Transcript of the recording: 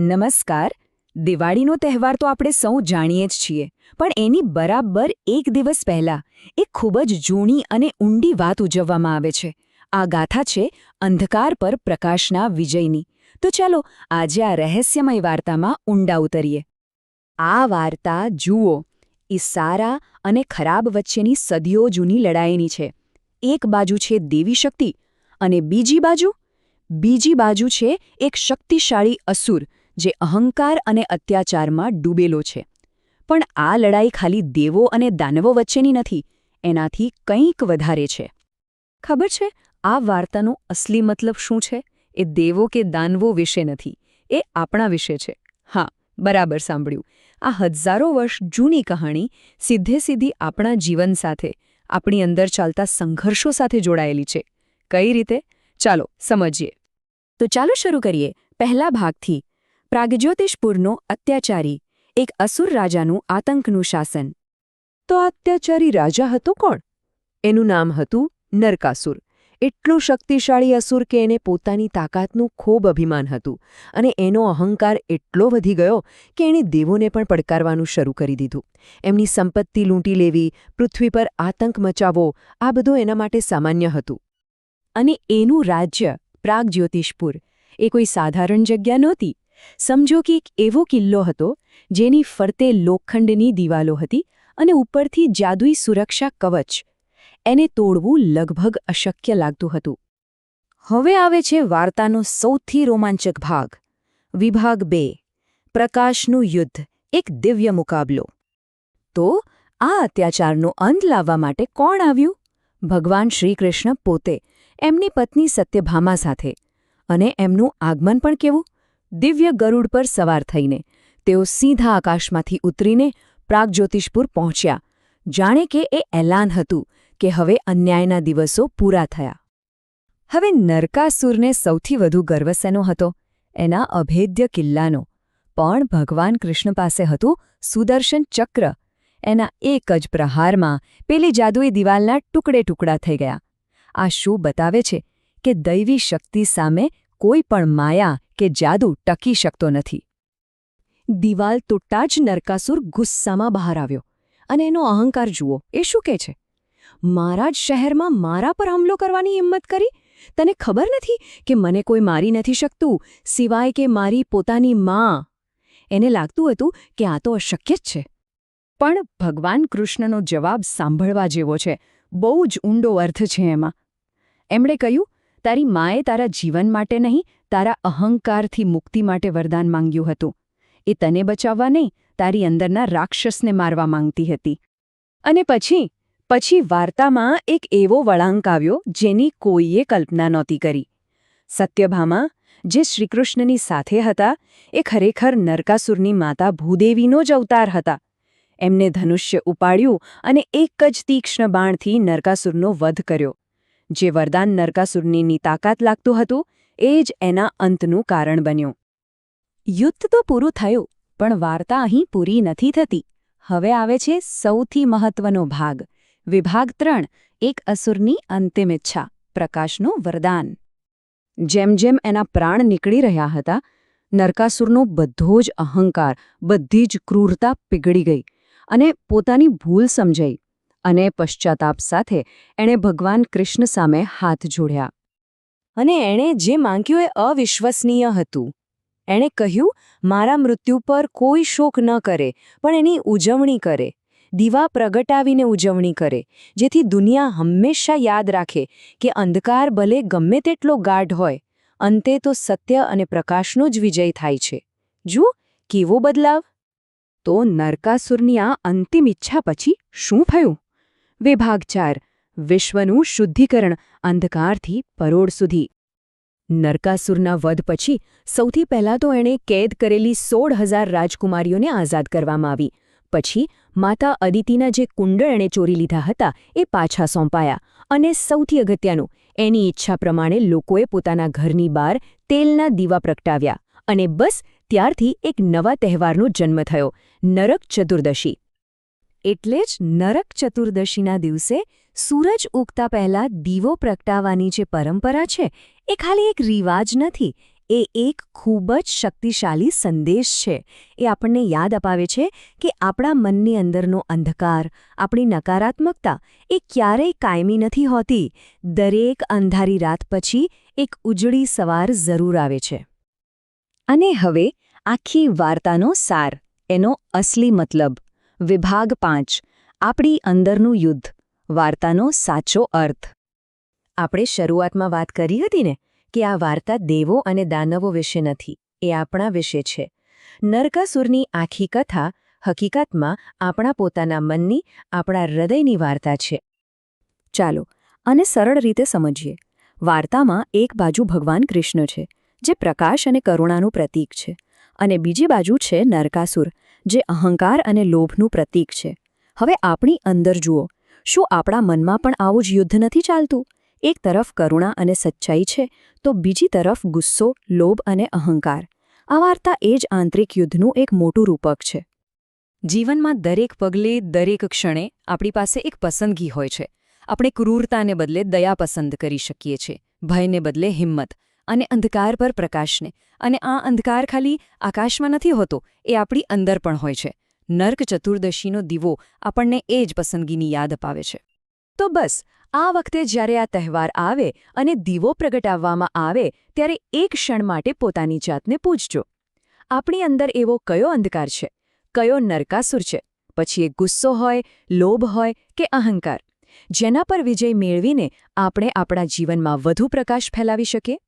નમસ્કાર. દિવાળીનો તહેવાર તો આપણે સૌ જાણીએ જ છીએ, પણ એની બરાબર એક દિવસ પહેલા એક ખૂબ જ જૂની અને ઊંડી વાત ઉજવવામાં આવે છે. આ ગાથા છે અંધકાર પર પ્રકાશના વિજયની. તો ચાલો આજે આ રહસ્યમય વાર્તામાં ઊંડા ઉતરીએ. આ વાર્તા, જુઓ, એ સારા અને ખરાબ વચ્ચેની સદીઓ જૂની લડાઈની છે. એક બાજુ છે દેવી શક્તિ અને બીજી બાજુ? બીજી બાજુ છે એક શક્તિશાળી અસુર. જે અહંકાર અને અત્યાચારમાં ડૂબેલો છે. પણ આ લડાઈ ખાલી દેવો અને દાનવો વચ્ચેની નથી, એનાથી કંઈક વધારે છે. ખબર છે, આ વાર્તાનો અસલી મતલબ શું છે? એ દેવો કે દાનવો વિશે નથી, એ આપણા વિશે છે. હા, બરાબર સાંભળ્યું. આ હજારો વર્ષ જૂની કહાણી સીધે સીધી આપણા જીવન સાથે, આપણી અંદર ચાલતા સંઘર્ષો સાથે જોડાયેલી છે. કઈ રીતે? ચાલો, સમજીએ. તો ચાલો શરૂ કરીએ. પહેલા ભાગથી પ્રાગજ્યોતિષપુરનો અત્યાચારી, એક અસુર રાજાનું આતંકનું શાસન. તો અત્યાચારી રાજા હતો કોણ? એનું નામ હતું નરકાસુર. એટલો શક્તિશાળી અસુર કે એને પોતાની તાકાતનું ખૂબ અભિમાન હતું અને એનો અહંકાર એટલો વધી ગયો કે એણે દેવોને પણ પડકારવાનું શરૂ કરી દીધું. એમની સંપત્તિ લૂંટી લેવી, પૃથ્વી પર આતંક મચાવવો, આ બધું એના માટે સામાન્ય હતું. અને એનું રાજ્ય પ્રાગજ્યોતિષપુર. એ કોઈ સાધારણ જગ્યા નહોતી? સમજો કે એક એવો કિલ્લો હતો, જેની ફરતે લોખંડની દિવાલો હતી અને ઉપરથી જાદુઈ સુરક્ષા કવચ. એને તોડવું લગભગ અશક્ય લાગતું હતું. હવે આવે છે વાર્તાનો સૌથી રોમાંચક ભાગ. વિભાગ બે. પ્રકાશનું યુદ્ધ. એક દિવ્ય મુકાબલો. તો, આ અત્યાચારનો અંત લાવવા માટે કોણ આવ્યું? ભગવાન શ્રીકૃષ્ણ પોતે, એમની પત્ની સત્યભામા સાથે. અને એમનું આગમન પણ કેવું? દિવ્ય ગરુડ પર સવાર થઈને તેઓ સીધા આકાશમાંથી ઉતરીને પ્રાગજ્યોતિષપુર પહોંચ્યા. જાણે કે એ એલાન હતું કે હવે અન્યાયના દિવસો પૂરા થયા. હવે નરકાસુરને સૌથી વધુ ગર્વ શેનો હતો? એના અભેદ્ય કિલ્લાનો. પણ ભગવાન કૃષ્ણ પાસે હતું સુદર્શન ચક્ર. એના એક જ પ્રહારમાં પેલી જાદુઈ દિવાલના ટુકડે ટુકડા થઈ ગયા. આ શું બતાવે છે કે દૈવી શક્તિ સામે કોઈ પણ માયા કે જાદુ ટકી શકતો નથી. દિવાલ તૂટતા જ નરકાસુર ગુસ્સામાં બહાર આવ્યો અને એનો અહંકાર જુઓ, એ શું કહે છે? મારા જ શહેરમાં મારા પર હુમલો કરવાની હિંમત કરી? તને ખબર નથી કે મને કોઈ મારી નથી શકતું, સિવાય કે મારી પોતાની માં? એને લાગતું હતું કે આ તો અશક્ય જ છે. પણ ભગવાન કૃષ્ણનો જવાબ સાંભળવા જેવો છે. બહુ જ ઊંડો અર્થ છે એમાં. એમણે કહ્યું તારી માએ તારા જીવન માટે નહીં, તારા અહંકારથી મુક્તિ માટે વરદાન માંગ્યું હતું. એ તને બચાવવા નહીં, તારી અંદરના રાક્ષસને મારવા માંગતી હતી. અને પછી પછી વાર્તામાં એક એવો વળાંક આવ્યો, જેની કોઈએ કલ્પના નહોતી કરી. સત્યભામા, જે શ્રીકૃષ્ણની સાથે હતા, એ ખરેખર નરકાસુરની માતા ભૂદેવીનો જ અવતાર હતા. એમને ધનુષ્ય ઉપાડ્યું અને એક જ તીક્ષ્ણ બાણથી નરકાસુરનો વધ કર્યો. જે વરદાન નરકાસુરની તાકાત લાગતું હતું, એ જ એના અંતનું કારણ બન્યું. યુદ્ધ તો પૂરું થયું, પણ વાર્તા અહીં પૂરી નથી થતી. હવે આવે છે સૌથી મહત્વનો ભાગ. વિભાગ ત્રણ, એક અસુરની અંતિમ ઈચ્છા, પ્રકાશનું વરદાન. જેમ જેમ એના પ્રાણ નીકળી રહ્યા હતા, નરકાસુરનો બધો જ અહંકાર, બધી જ ક્રૂરતા પીગળી ગઈ અને પોતાની ભૂલ સમજાઈ. અને પશ્ચાતાપ સાથે એણે ભગવાન કૃષ્ણ સામે હાથ જોડ્યા. અને એણે જે માંગ્યું એ અવિશ્વસનીય હતું. એણે કહ્યું, મારા મૃત્યુ પર કોઈ શોક ન કરે, પણ એની ઉજવણી કરે. દીવા પ્રગટાવીને ઉજવણી કરે, જેથી દુનિયા હંમેશા યાદ રાખે કે અંધકાર ભલે ગમે તેટલો ગાઢ હોય, અંતે તો સત્ય અને પ્રકાશનો જ વિજય થાય છે. જુઓ, કેવો બદલાવ. તો નરકાસુરની આ અંતિમ ઈચ્છા પછી શું થયું? વિભાગ ચાર, વિશ્વનું શુદ્ધિકરણ, અંધકારથી પરોડ સુધી. નરકાસુરના વધ પછી સૌથી પહેલાં તો એણે કેદ કરેલી સોળ હજાર રાજકુમારીઓને આઝાદ કરવામાં આવી. પછી માતા અદિતિના જે કુંડળ એણે ચોરી લીધા હતા એ પાછા સોંપાયા અને સૌથી અગત્યનું, એની ઈચ્છા પ્રમાણે લોકોએ પોતાના ઘરની બહાર તેલના દીવા પ્રગટાવ્યા અને બસ ત્યારથી એક નવા તહેવારનો જન્મ થયો, નરક ચતુર્દશી. એટલે જ નરક ચતુર્દશીના દિવસે સૂરજ ઉગતા પહેલા દીવો પ્રગટાવવાની જે પરંપરા છે, એ ખાલી એક રિવાજ નથી, એ એક ખૂબ જ શક્તિશાળી સંદેશ છે. એ આપણને યાદ અપાવે છે કે આપણા મનની અંદરનો અંધકાર, આપણી નકારાત્મકતા, એ ક્યારેય કાયમી નથી હોતી. દરેક અંધારી રાત પછી એક ઉજળી સવાર જરૂર આવે છે. અને હવે આખી વાર્તાનો સાર, એનો અસલી મતલબ. વિભાગ પાંચ, આપણી અંદરનું યુદ્ધ, વાર્તાનો સાચો અર્થ. આપણે શરૂઆતમાં વાત કરી હતી ને, કે આ વાર્તા દેવો અને દાનવો વિશે નથી, એ આપણા વિશે છે. નરકાસુરની આખી કથા હકીકતમાં આપણા પોતાના મનની, આપણા હૃદયની વાર્તા છે. ચાલો અને સરળ રીતે સમજીએ. વાર્તામાં એક બાજુ ભગવાન કૃષ્ણ છે, જે પ્રકાશ અને કરુણાનું પ્રતીક છે, અને બીજી બાજુ છે નરકાસુર જે અહંકાર અને લોભનું પ્રતીક છે. હવે આપણી અંદર જુઓ, શું આપણા મનમાં પણ આવું જ યુદ્ધ નથી ચાલતું? એક તરફ કરુણા અને સચ્ચાઈ છે, તો બીજી તરફ ગુસ્સો, લોભ અને અહંકાર. આ વાર્તા એ જ આંતરિક યુદ્ધનું એક મોટું રૂપક છે. જીવનમાં દરેક પગલે, દરેક ક્ષણે આપણી પાસે એક પસંદગી હોય છે. આપણે ક્રૂરતાને બદલે દયા પસંદ કરી શકીએ છીએ, ભયને બદલે હિંમત. અને અંધકાર પર પ્રકાશને. અને આ અંધકાર ખાલી આકાશમાં નથી હોતો, એ આપણી અંદર પણ હોય છે. નર્ક ચતુર્દશીનો દીવો આપણને એ જ પસંદગીની યાદ અપાવે છે. તો બસ, આ વખતે જ્યારે આ તહેવાર આવે અને દીવો પ્રગટાવવામાં આવે, ત્યારે એક ક્ષણ માટે પોતાની જાતને પૂછજો આપણી અંદર એવો કયો અંધકાર છે? કયો નરકાસુર છે? પછી એ ગુસ્સો હોય, લોભ હોય કે અહંકાર? જેના પર વિજય મેળવીને આપણે આપણા જીવનમાં વધુ પ્રકાશ ફેલાવી શકીએ?